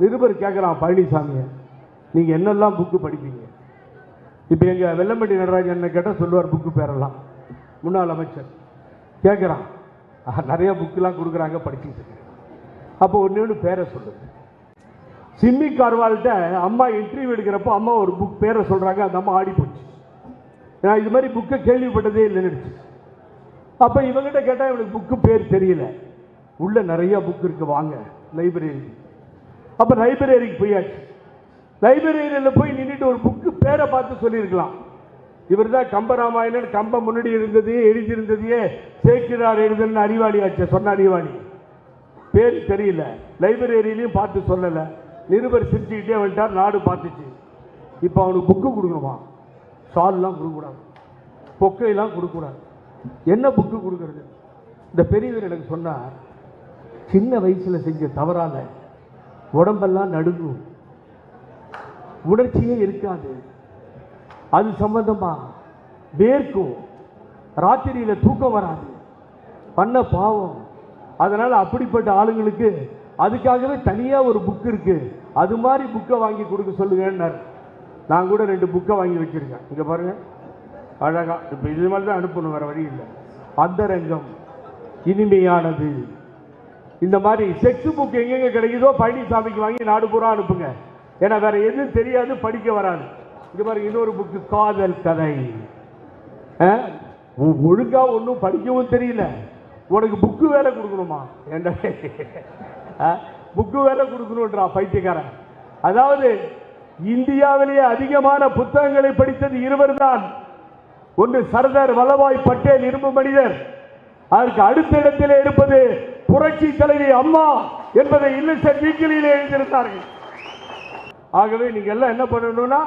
நிருபர் கேட்குறான் பழனிசாமியை நீங்கள் என்னெல்லாம் புக்கு படிப்பீங்க? இப்போ எங்கள் வெள்ளம்பட்டி நடராஜன் கேட்டால் சொல்லுவார் புக்கு பேரெல்லாம். முன்னாள் அமைச்சர். கேட்குறான் நிறையா புக்கெலாம் கொடுக்குறாங்க படிச்சுட்டு இருக்கேன் அப்போ ஒன்று ஒன்று பேரை சொல்லுது சிம்மி கார்வால்கிட்ட அம்மா இன்டர்வியூ எடுக்கிறப்போ அம்மா ஒரு புக் பேரை சொல்கிறாங்க அந்த அம்மா ஆடி போச்சு. நான் இது மாதிரி புக்கை கேள்விப்பட்டதே இல்லைன்னு அப்போ இவங்ககிட்ட கேட்டால் இவனுக்கு புக்கு பேர் தெரியல. உள்ளே நிறையா புக் இருக்குது வாங்க லைப்ரரி அப்போ லைப்ரரிக்கு போயாச்சு. லைப்ரரியில் போய் நின்றுட்டு ஒரு புக்கு பேரை பார்த்து சொல்லியிருக்கலாம். இவர் தான் கம்பராமாயணன் கம்ப முன்னாடி இருந்தது எழுதியிருந்ததையே சேர்க்கிறார் எழுதுன்னு அறிவாளி சொன்ன அறிவாளி. பேர் தெரியல. லைப்ரரியிலையும் பார்த்து சொல்லலை. நிருபர் சிரிச்சுக்கிட்டே வந்துட்டார் நாடு பார்த்துச்சு. இப்போ அவனுக்கு புக்கு கொடுக்கணுமா? சால்லாம் கொடுக்கக்கூடாது. பொக்கையெல்லாம் கொடுக்கக்கூடாது. என்ன புக்கு கொடுக்கறது? இந்த பெரியவர் எனக்கு சொன்னார் சின்ன வயசில் செஞ்ச தவறால உடம்பெல்லாம் நடுங்கும். உணர்ச்சியே இருக்காது. அது சம்பந்தமா? வேர்க்கும். ராத்திரியில் தூக்கம் வராது. பண்ண பாவம். அதனால் அப்படிப்பட்ட ஆளுங்களுக்கு அதுக்காகவே தனியாக ஒரு புக் இருக்கு. அது மாதிரி புக்கை வாங்கி கொடுக்க சொல்லுங்கன்னார். நான் கூட ரெண்டு புக்கை வாங்கி வச்சிருக்கேன். இங்கே பாருங்கள் அழகாக இப்போ இது மாதிரி தான் அனுப்பணும் வேறு வழி இல்லை. அந்தரங்கம் இனிமையானது. இந்த மாதிரி செக்ஸ் புக் எங்கெங்க கிடைக்குதோ பழனிசாமிக்கு வாங்கி நாடு பூரா அனுப்புங்க. ஏன்னா வேற எதுவும் தெரியாது படிக்க வராது. இது மாதிரி இன்னொரு புக்கு காதல் கதை. ஒழுங்கா ஒன்றும் படிக்கவும் தெரியல. உனக்கு புக்கு வேலை கொடுக்கணுமா? என்ன புக்கு வேலை கொடுக்கணுன்றா பைத்தியக்காரன். அதாவது இந்தியாவிலேயே அதிகமான புத்தகங்களை படித்தது இருவர் தான். ஒன்று சர்தார் வல்லபாய் பட்டேல் இரும்பு மனிதர். அதற்கு அடுத்த இடத்திலே இருப்பது புரட்சி தலைவி அம்மா என்பதை இன்னும் வீக்கிலே எழுதியிருந்தார்கள். ஆகவே நீங்க எல்லாம் என்ன பண்ணணும்னா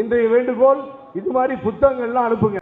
இன்றைய வேண்டுகோள் இது மாதிரி புத்தகங்கள்லாம் அனுப்புங்க.